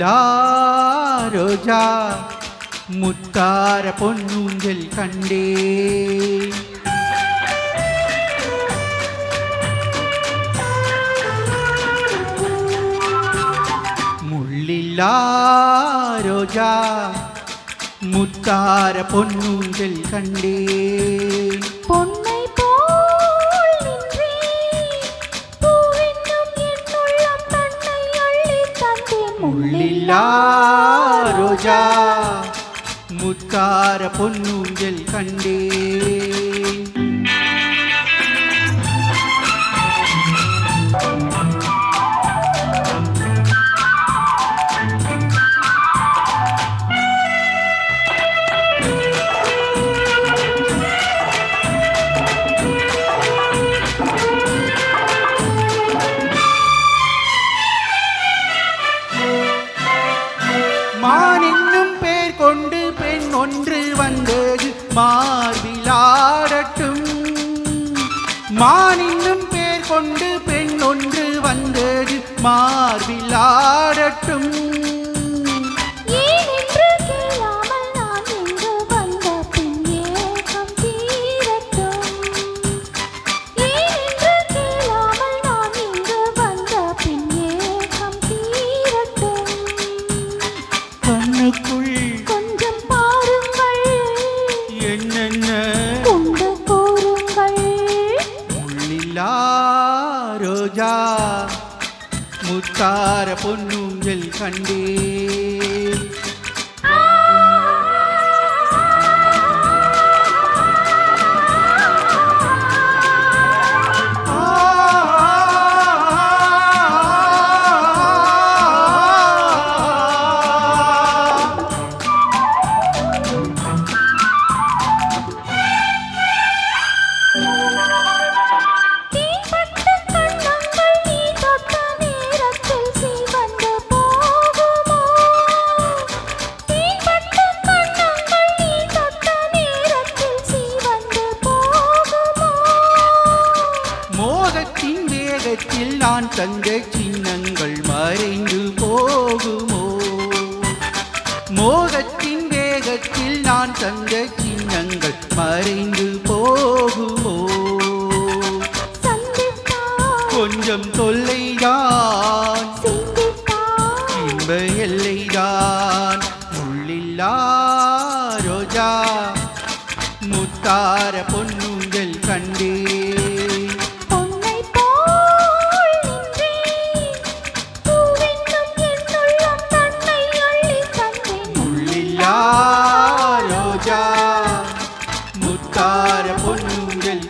முள்ளில்லா ரோஜா முத்தார பொன்னூஞ்சல் கண்டே முள்ளில்லா ரோஜா முத்தார ரோஜா முத்தார பொன்னூஞ்சல் கண்டே. மார்பிலாடட்டும். மான் என்னும் பேர் கொண்டு பெண் ஒன்று வந்தது மார்பிலாடட்டும். ஏன் முத்தார பொன்னூஞ்சல் கண்டே நான் தந்த சின்னங்கள் மறைந்து போகுமோ? மோகத்தின் வேகத்தில் நான் தந்த சின்னங்கள் மறைந்து போகுமோ? கொஞ்சம் தொல்லைதான். இன்ப எல்லைதான். முள்ளில்லா ரோஜா முத்தார முள்ளில்லா ரோஜா முத்தார பொன்னூஞ்சல்